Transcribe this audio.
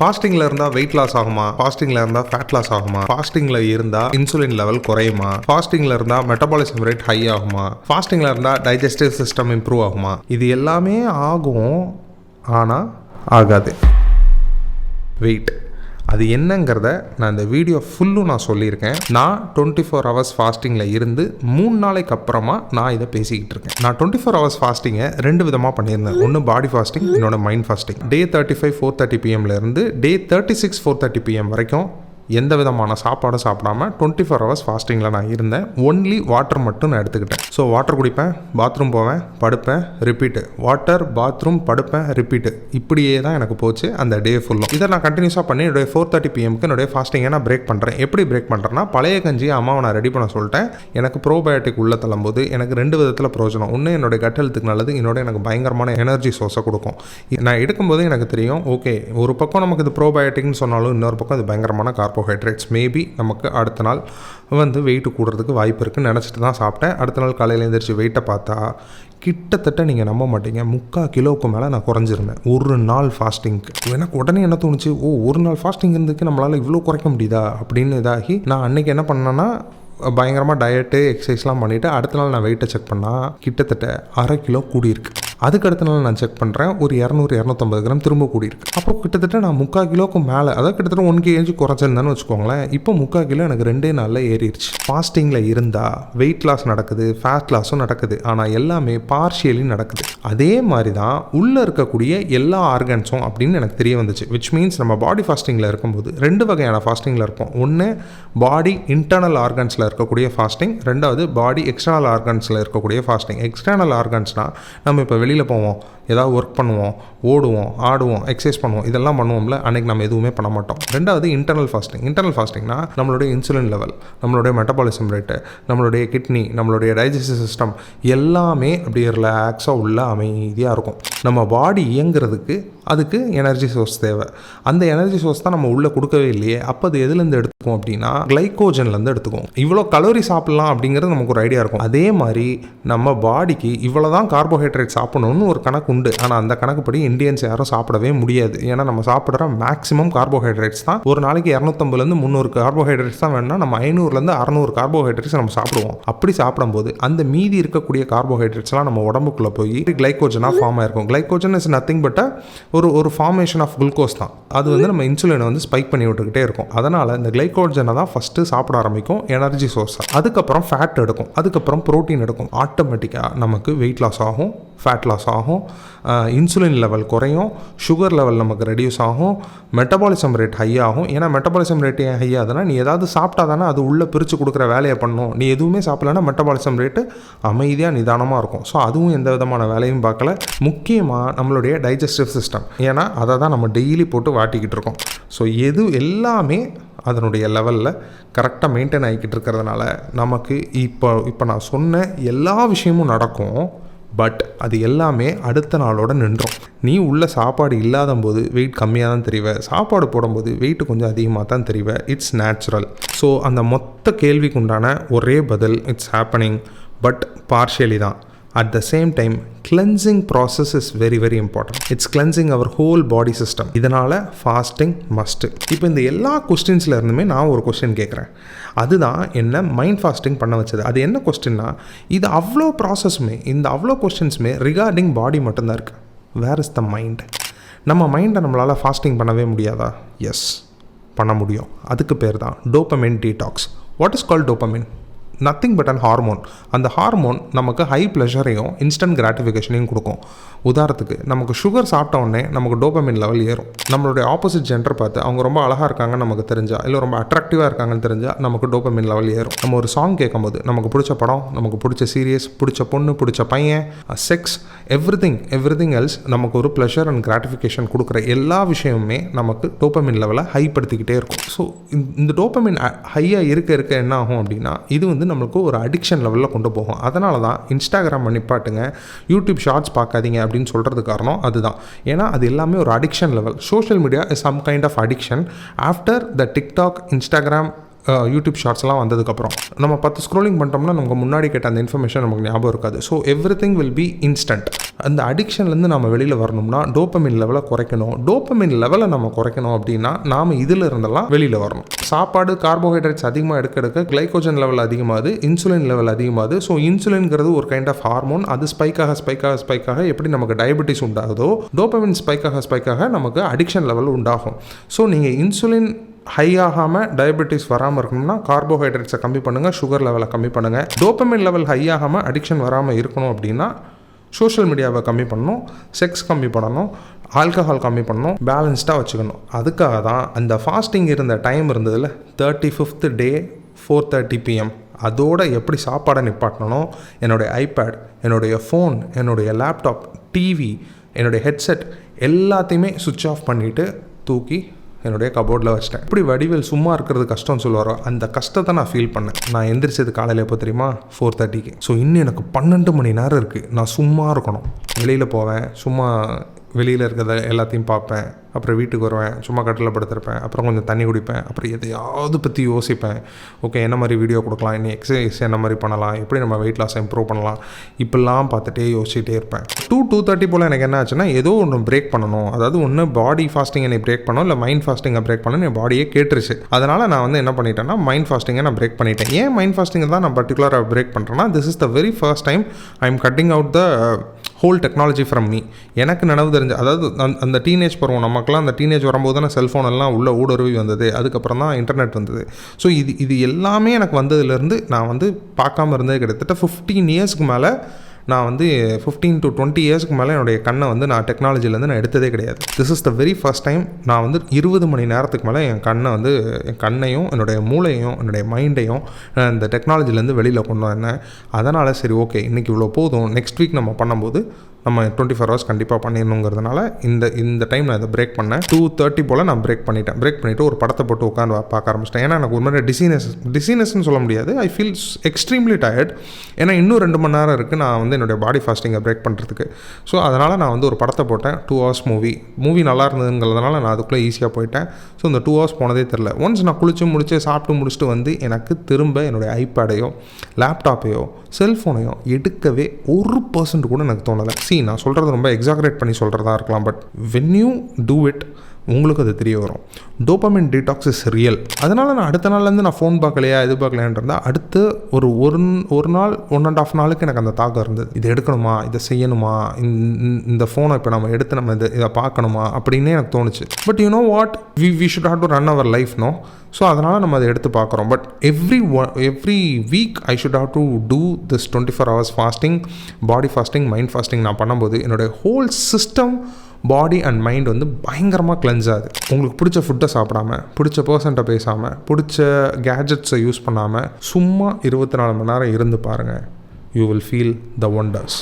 ஃபாஸ்டிங்ல இருந்தால் weight loss ஆகுமா? ஃபாஸ்டிங்ல இருந்தால் ஃபேட் லாஸ் ஆகுமா? ஃபாஸ்டிங்கில் இருந்தால் இன்சுலின் லெவல் குறையுமா? ஃபாஸ்டிங்ல இருந்தால் மெட்டபாலிசம் ரேட் ஹை ஆகுமா? ஃபாஸ்டிங்கில் இருந்தால் டைஜஸ்டிவ் சிஸ்டம் இம்ப்ரூவ் ஆகுமா? இது எல்லாமே ஆகும் ஆனால் ஆகாது. வெயிட் அது என்னங்கிறத நான் இந்த வீடியோ ஃபுல்லும் நான் சொல்லியிருக்கேன். நான் டுவெண்ட்டி ஃபோர் ஹவர்ஸ் ஃபாஸ்டிங்கில் இருந்து மூணு நாளைக்கு அப்புறமா நான் இதை பேசிக்கிட்டு இருக்கேன். நான் டுவெண்ட்டி ஃபோர் ஹவர்ஸ் ஃபாஸ்டிங்கை ரெண்டு விதமாக பண்ணியிருந்தேன். ஒன்று பாடி ஃபாஸ்டிங் என்னோட mind fasting day thirty five four thirty பிஎம்லேருந்து day thirty six four thirty PM வரைக்கும் எந்த விதமான சாப்பாடும் சாப்பிடாம டுவெண்ட்டி ஃபோர் ஹவர்ஸ் ஃபாஸ்டிங்கில் நான் இருந்தேன். ஒன்லி வாட்டர் மட்டும் நான் எடுத்துக்கிட்டேன். ஸோ வாட்டர் குடிப்பேன் பாத்ரூம் போவேன் படுப்பேன் ரிப்பீட்டு வாட்டர் பாத்ரூம் படுப்பேன் ரிப்பீட்டு இப்படியே தான் எனக்கு போச்சு அந்த டே ஃபுல்லும் இதை நான் கண்டினியூஸாக பண்ணி என்னுடைய ஃபோர் தேர்ட்டி பிஎம்க்கு என்னுடைய ஃபாஸ்டிங்கை நான் பிரேக் பண்ணுறேன் எப்படி பிரேக் பண்ணுறேன்னா பழைய கஞ்சியை அம்மாவை நான் ரெடி பண்ண சொல்லிட்டேன். எனக்கு ப்ரோபயோட்டிக் உள்ள தள்ளும்போது எனக்கு ரெண்டு விதத்தில் பிரயோஜனம். ஒன்று என்னுடைய கட் ஹெல்த்துக்கு நல்லது. என்னோட எனக்கு பயங்கரமான எனர்ஜி சோர்ஸை கொடுக்கும். நான் எடுக்கும்போது எனக்கு தெரியும் ஓகே ஒரு பக்கம் நமக்கு இது ப்ரோபயோட்டிக்னு சொன்னாலும் இன்னொரு பக்கம் இது பயங்கரமான கார்போஹைட்ரேட்ஸ் மேபி நமக்கு அடுத்த நாள் வந்து வெயிட்டு கூடுறதுக்கு வாய்ப்பு இருக்குன்னு நினச்சிட்டு தான் சாப்பிட்டேன். அடுத்த நாள் காலையில் எழுந்திரிச்சு வெயிட்டை பார்த்தா கிட்டத்தட்ட நீங்கள் நம்ப மாட்டீங்க. முக்கால் கிலோவுக்கு மேலே நான் குறைஞ்சிருந்தேன் ஒரு நாள் ஃபாஸ்டிங்க்கு எனக்கு உடனே என்ன தோணுச்சு? ஓ ஒரு நாள் ஃபாஸ்டிங் இருந்துக்கு நம்மளால் இவ்வளோ குறைக்க முடியுதா? அப்படின்னு இதாகி நான் அன்றைக்கி என்ன பண்ணேன்னா பயங்கரமாக டயட்டு எக்ஸசைஸ்லாம் பண்ணிவிட்டு அடுத்த நாள் நான் வெயிட்டை செக் பண்ணால் கிட்டத்தட்ட அரை கிலோ கூடியிருக்கு. அதுக்கு அடுத்த நாள் நான் செக் பண்ணுறேன் ஒரு இரநூறு இரநூத்தம்பது கிராம் திரும்ப கூடியிருக்கு. அப்போ கிட்டத்தட்ட நான் முக்கால் கிலோக்கு மேலே அதாவது கிட்டத்தட்ட ஒன் கேஜி குறைச்சிருந்தேன்னு வச்சுக்கோங்களேன் இப்போ முக்கால் கிலோ எனக்கு ரெண்டே நாளில் ஏறிடுச்சு ஃபாஸ்டிங்கில் இருந்தால் வெயிட் லாஸ் நடக்குது ஃபேட் லாஸும் நடக்குது. ஆனால் எல்லாமே பார்ஷியலி நடக்குது. அதே மாதிரி தான் உள்ளே இருக்கக்கூடிய எல்லா ஆர்கன்ஸும் அப்படின்னு எனக்கு தெரிய வந்துச்சு. விச் மீன்ஸ் நம்ம பாடி ஃபாஸ்டிங்கில் இருக்கும்போது ரெண்டு வகையான ஃபாஸ்டிங்கில் இருப்போம். ஒன்று பாடி இன்டர்னல் ஆர்கன்ஸில் இருக்கக்கூடிய ஃபாஸ்டிங் ரெண்டாவது பாடி எக்ஸ்டர்னல் ஆர்கன்ஸில் இருக்கக்கூடிய ஃபாஸ்டிங் எக்ஸ்டர்னல் ஆர்கன்ஸ்னால் நம்ம இப்போ வெளியில் போவோம். ஏதாவது ஒர்க் பண்ணுவோம் ஓடுவோம் ஆடுவோம் எக்ஸசைஸ் பண்ணுவோம் இதெல்லாம் பண்ணுவோம்ல அன்றைக்கி நம்ம எதுவுமே பண்ண மாட்டோம். ரெண்டாவது இன்டர்னல் ஃபாஸ்டிங் இன்டர்னல் ஃபாஸ்டிங்னா நம்மளுடைய இன்சுலின் லெவல் நம்மளுடைய மெட்டபாலிசம் ரேட்டு நம்மளுடைய கிட்னி நம்மளுடைய டைஜஸ்டிவ் சிஸ்டம் எல்லாமே அப்படியே ரிலாக்ஸாக உள்ள அமைதியாக இருக்கும். நம்ம பாடி இயங்குறதுக்கு அதுக்கு எனர்ஜி சோர்ஸ் தேவை. அந்த எனர்ஜி சோர்ஸ் தான் நம்ம உள்ளே கொடுக்கவே இல்லையே. அப்போ அது எதுலேருந்து எடுத்துக்கும் அப்படின்னா கிளைக்கோஜன்லேருந்து எடுத்துக்கும். இவ்வளோ கலோரி சாப்பிட்லாம் அப்படிங்கிறது நமக்கு ஒரு ஐடியா இருக்கும். அதே மாதிரி நம்ம பாடிக்கு இவ்வளோ தான் கார்போஹைட்ரேட் சாப்பிடணும்னு ஒரு கணக்கு உண்டு. ஆனால் அந்த கணக்குப்படி இந்தியன்ஸ் யாரும் சாப்பிடவே முடியாது. ஏன்னா நம்ம சாப்பிட்ற மேக்ஸிமம் கார்போஹைட்ரேட்ஸ் தான். ஒரு நாளைக்கு இரநூத்தம்பதுலேருந்து முந்நூறு கார்போஹைட்ரேட்ஸ் தான் வேணும்னா நம்ம ஐநூறுலேருந்து அறநூறு கார்போஹைட்ரேட்ஸ் நம்ம சாப்பிடுவோம். அப்படி சாப்பிடும்போது அந்த மீதி இருக்கக்கூடிய கார்போஹைட்ரேட்ஸ்லாம் நம்ம உடம்புக்குள்ளே போய் கிளைக்கோஜனாக ஃபார்ம் ஆயிருக்கும். கிளைக்கோஜன் இஸ் நத்திங் பட் ஒரு ஒரு ஃபார்மேஷன் ஆஃப் குளுக்கோஸ் தான். அது வந்து நம்ம இன்சுலினை வந்து ஸ்பைக் பண்ணி விட்டுக்கிட்டே இருக்கும். அதனால் இந்த கிளைக்கோஜனை தான் ஃபஸ்ட்டு சாப்பிட ஆரம்பிக்கும் எனர்ஜி சோர்ஸ் அதுக்கப்புறம் ஃபேட் எடுக்கும். அதுக்கப்புறம் ப்ரோட்டீன் எடுக்கும். ஆட்டோமேட்டிக்காக நமக்கு வெயிட் லாஸ் ஆகும். ஃபேட் லாஸ் ஆகும். இன்சுலின் லெவல் குறையும். சுகர் லெவல் நமக்கு ரெடியூஸ் ஆகும். மெட்டபாலிசம் ரேட் ஹை ஆகும். ஏன்னா மெட்டபாலிசம் ரேட் ஏன் ஹை ஆகுதுன்னா நீ ஏதாவது சாப்பிட்டா தானே அது உள்ளே பிரித்து கொடுக்குற வேலையை பண்ணணும் நீ எதுவுமே சாப்பிடலன்னா மெட்டபாலிசம் ரேட்டு அமைதியாக நிதானமாக இருக்கும். ஸோ அதுவும் எந்த விதமான வேலையும் பார்க்கல. முக்கியமாக நம்மளுடைய டைஜஸ்டிவ் சிஸ்டம் ஏன்னா அதை தான் நம்ம டெய்லி போட்டு வாட்டிக்கிட்டு இருக்கோம். ஸோ எது எல்லாமே அதனுடைய லெவலில் கரெக்டாக மெயின்டைன் ஆகிக்கிட்டு இருக்கிறதுனால நமக்கு இப்போ இப்போ நான் சொன்ன எல்லா விஷயமும் நடக்கும். பட் அது எல்லாமே அடுத்த நாளோட நின்றோம். நீ உள்ள சாப்பாடு இல்லாத போது வெயிட் கம்மியாக தான் தெரிவ. சாப்பாடு போடும்போது வெயிட் கொஞ்சம் அதிகமாக தான் தெரிவ. இட்ஸ் நேச்சுரல் ஸோ அந்த மொத்த கேள்விக்கு உண்டான ஒரே பதில் இட்ஸ் ஹேப்பனிங் பட் பார்ஷியலி தான். At the same time cleansing process is very very important it's cleansing our whole body system இதனால் ஃபாஸ்டிங் மஸ்ட்டு இப்போ இந்த எல்லா கொஸ்டின்ஸில் இருந்துமே நான் ஒரு கொஸ்டின் கேட்குறேன் அதுதான் என்ன மைண்ட் ஃபாஸ்டிங் பண்ண வச்சது. அது என்ன கொஸ்டின்னா இது அவ்வளோ ப்ராசஸுமே இந்த அவ்வளோ கொஸ்டின்ஸுமே ரிகார்டிங் பாடி மட்டும்தான் இருக்குது வேர் இஸ் த மைண்ட் நம்ம மைண்டை நம்மளால் ஃபாஸ்டிங் பண்ணவே முடியாதா? எஸ் பண்ண முடியும். அதுக்கு பேர் தான் dopamine detox what is call dopamine nothing but an hormone அந்த ஹார்மோன் நமக்கு ஹை ப்ளஷரையும் இன்ஸ்டன்ட் கிராட்டிஃபிகேஷனையும் கொடுக்கும். உதாரணத்துக்கு நமக்கு சுகர் சாப்பிட்ட உடனே நமக்கு டோபமின் லெவல் ஏறும். நம்மளுடைய ஆப்போசிட் ஜெண்டர் பார்த்து அவங்க ரொம்ப அழகாக இருக்காங்கன்னு நமக்கு தெரிஞ்சால் இல்லை ரொம்ப அட்ராக்டிவாக இருக்காங்கன்னு தெரிஞ்சால் நமக்கு டோபமின் லெவல் ஏறும். நம்ம ஒரு சாங் கேட்கும்போது நமக்கு பிடிச்ச படம் நமக்கு பிடிச்ச சீரியஸ் பிடிச்ச பொண்ணு பிடிச்ச பையன் sex everything everything else நமக்கு ஒரு ப்ளஷர் அண்ட் கிராட்டிஃபிகேஷன் கொடுக்குற எல்லா விஷயமுமே நமக்கு டோப்பமின் லெவலை ஹைப்படுத்திக்கிட்டே இருக்கும். ஸோ இந்த டோப்பமின் ஹையாக இருக்க இருக்க என்ன ஆகும் அப்படின்னா இது வந்து நம்மளுக்கு ஒரு அடிக்ஷன் லெவலில் கொண்டு போகும். அதனால தான் இன்ஸ்டாகிராம் நிப்பாட்டுங்க யூடியூப் ஷார்ட்ஸ் பார்க்காதீங்க அப்படின்னு சொல்கிறது காரணம் அதுதான். ஏன்னா அது எல்லாமே ஒரு addiction level social media is some kind of addiction after the TikTok Instagram YouTube ஷார்ட்ஸ்லாம் வந்ததுக்கப்புறம். நம்ம பத்து ஸ்க்ரோலிங் பண்ணிட்டோம்னா நமக்கு முன்னாடி கேட்ட அந்த இன்ஃபர்மேஷன் நமக்கு ஞாபகம் இருக்காது. So everything will be instant அந்த அடிக்ஷன்லேருந்து நம்ம வெளியில் வரணும்னா டோப்பமின் லெவலை குறைக்கணும். டோப்பமின் லெவலை நம்ம குறைக்கணும் அப்படின்னா நாம் இதில் இருந்தெல்லாம் வெளியில் வரணும். சாப்பாடு கார்போஹைட்ரேட்ஸ் அதிகமாக எடுக்க எடுக்க கிளைக்கோஜன் லெவல் அதிகமாகுது இன்சுலின் லெவல் அதிகமாகுது. ஸோ இன்சுலின்ங்கிறது ஒரு கைண்ட் ஆஃப் ஹார்மோன் அது ஸ்பைக்காக ஸ்பைக்காக ஸ்பைக்காக எப்படி நமக்கு டயபெட்டிஸ் உண்டாகுதோ டோப்பமின் ஸ்பைக்காக ஸ்பைக்காக நமக்கு அடிக்ஷன் லெவல் உண்டாகும். ஸோ நீங்கள் இன்சுலின் ஹை ஆகாமல் டயபெட்டிஸ் வராமல் இருக்கணும்னா கார்போஹைட்ரேட்ஸை கம்மி பண்ணுங்கள் சுகர் லெவலை கம்மி பண்ணுங்கள் டோப்பமின் லெவல் ஹை ஆகாமல் அடிக்ஷன் வராமல் இருக்கணும் அப்படின்னா சோஷியல் மீடியாவை கம்மி பண்ணணும் செக்ஸ் கம்மி பண்ணணும் ஆல்கஹால் கம்மி பண்ணணும் பேலன்ஸ்டாக வச்சுக்கணும். அதுக்காக தான் அந்த ஃபாஸ்டிங் இருந்த time இருந்ததில் thirty fifth day four thirty PM அதோட எப்படி சாப்பாடை நிப்பாட்டணும் என்னுடைய ஐபேட் என்னுடைய ஃபோன் என்னுடைய லேப்டாப் டிவி என்னுடைய ஹெட்செட் எல்லாத்தையுமே சுவிட்ச் ஆஃப் பண்ணிவிட்டு தூக்கி என்னுடைய கபோர்டில் வச்சிட்டேன். இப்படி வடிவேல் சும்மா இருக்கிறது கஷ்டம்னு சொல்லுவாரோ அந்த கஷ்டத்தை நான் ஃபீல் பண்ணேன். நான் எந்திரிச்சது காலையில் எப்போ தெரியுமா? ஃபோர் தேர்ட்டிக்கு ஸோ இன்னும் எனக்கு பன்னெண்டு மணி நேரம் இருக்குது நான் சும்மா இருக்கணும். வெளியில் போவேன். சும்மா வெளியில் இருக்கிறத எல்லாத்தையும் பார்ப்பேன். அப்புறம் வீட்டுக்கு வருவேன். சும்மா கட்டில் படுத்திருப்பேன். அப்புறம் கொஞ்சம் தண்ணி குடிப்பேன். அப்புறம் எதையாவது பற்றி யோசிப்பேன். ஓகே என்ன மாதிரி வீடியோ கொடுக்கலாம்? இன்னும் எக்ஸசைஸ் என்ன மாதிரி பண்ணலாம்? எப்படி நம்ம வெயிட் லாஸ் இம்ப்ரூவ் பண்ணலாம்? இப்படிலாம் பார்த்துட்டே யோசிச்சுட்டே இருப்பேன். டூ டூ தேர்ட்டி போல் எனக்கு என்ன ஆச்சுன்னா ஏதோ ஒன்று பிரேக் பண்ணணும். அதாவது ஒன்று பாடி ஃபாஸ்டிங் என்னை பிரேக் பண்ணணும் இல்லை மைண்ட் ஃபாஸ்டிங்கை பிரேக் பண்ணணும் என் பாடியே கேட்டுருச்சு. அதனால் நான் வந்து என்ன பண்ணிட்டேன்னா மைண்ட் ஃபாஸ்டிங்கை நான் பிரேக் பண்ணிட்டேன். ஏன் மைண்ட் ஃபாஸ்டிங்கை தான் நான் பர்டிகுலராக பிரேக் பண்ணுறேன்னா this is the very first time I am cutting out the whole technology from me எனக்கு நினைவு தெரிஞ்ச அதாவது அந்த- அந்த டீனேஜ் பருவம் நமக்குலாம் அந்த டீனேஜ் வரும்போது தானே செல்ஃபோன் எல்லாம் உள்ள ஊடுருவி வந்தது. அதுக்கப்புறம் தான் இன்டர்நெட் வந்தது. ஸோ இது இது எல்லாமே எனக்கு வந்ததுலேருந்து நான் வந்து பார்க்காம இருந்தது கிட்டத்தட்ட ஃபிஃப்டீன் இயர்ஸ்க்கு மேலே நான் வந்து ஃபிஃப்டீன் டு டுவெண்ட்டி இயர்ஸ்க்கு மேலே என்னுடைய கண்ணை வந்து நான் டெக்னாலஜிலேருந்து நான் எடுத்ததே கிடையாது. This is the very first time நான் வந்து இருபது மணி நேரத்துக்கு மேலே என் கண்ணை வந்து என் கண்ணையும் என்னுடைய மூளையும் என்னுடைய மைண்டையும் இந்த டெக்னாலஜிலேருந்து வெளியில் கொண்டு வந்தேன். அதனால் சரி ஓகே இன்றைக்கி இவ்வளோ போதும். நெக்ஸ்ட் வீக் நம்ம பண்ணும்போது நம்ம டுவெண்ட்டி ஃபோர் ஹவர்ஸ் கண்டிப்பாக பண்ணிடணுங்கிறதுனால இந்த இந்த டைம் நான் இதை பிரேக் பண்ணேன். டூ தேர்ட்டி போல் நான் பிரேக் பண்ணிட்டேன். பிரேக் பண்ணிவிட்டு ஒரு படத்தை போட்டு உட்காந்து பார்க்க ஆரம்பிச்சிட்டேன். ஏன்னா எனக்கு ஒரு மாதிரி டிசீனஸ் டிசீனஸ்னு சொல்ல முடியாது. ஐ ஃபீல் எக்ஸ்ட்ரீம்லி டயர்ட் ஏன்னா இன்னும் ரெண்டு மணி நேரம் இருக்குது நான் வந்து என்னுடைய பாடி ஃபாஸ்டிங்கை பிரேக் பண்ணுறதுக்கு ஸோ அதனால் நான் வந்து ஒரு படத்தை போட்டேன். டூ ஹவர்ஸ் மூவி மூவி நல்லா இருந்ததுங்கிறதுனால நான் அதுக்குள்ளே ஈஸியாக போயிட்டேன். ஸோ இந்த டூ ஹவர்ஸ் போனதே தெரில ஒன்ஸ் நான் குளிச்சு முடிச்சு சாப்பிட்டு முடிச்சுட்டு வந்து எனக்கு திரும்ப என்னுடைய ஐபேடையோ லேப்டாப்பையோ செல்ஃபோனையோ எடுக்கவே ஒரு பர்சன்ட் கூட எனக்கு தோணலை. சி நான் சொல்கிறது ரொம்ப எக்ஸாகரேட் பண்ணி சொல்கிறதா இருக்கலாம் but when you do it உங்களுக்கு அது தெரிய வரும். டோபமின் டீடாக்ஸ் இஸ் ரியல் அதனால் நான் அடுத்த நாள்லேருந்து நான் ஃபோன் பார்க்கலையா இது பார்க்கலையான்னு அடுத்து ஒரு ஒரு ஒரு நாள் ஒன் அண்ட் ஆஃப் நாளுக்கு எனக்கு அந்த தாக்கம் இருந்தது. இது எடுக்கணுமா? இதை செய்யணுமா? இந்த- இந்த ஃபோனை இப்போ நம்ம எடுத்து நம்ம இதை இதை பார்க்கணுமா? அப்படின்னே எனக்கு தோணுச்சு. But you know what we we should have to run our life no so அதனால் நம்ம அதை எடுத்து பார்க்குறோம். But every every week I should have to do this twenty four hours fasting body fasting mind fasting நான் பண்ணும்போது என்னுடைய whole system body and mind வந்து பயங்கரமாக கிளென்ஸ் ஆகுது. உங்களுக்கு பிடிச்ச ஃபுட்டை சாப்பிடாம பிடிச்ச பர்சன்ட்டை பேசாமல் பிடிச்ச கேஜெட்ஸை யூஸ் பண்ணாமல் சும்மா இருபத்தி நாலு மணி நேரம் இருந்து பாருங்கள் you will feel the wonders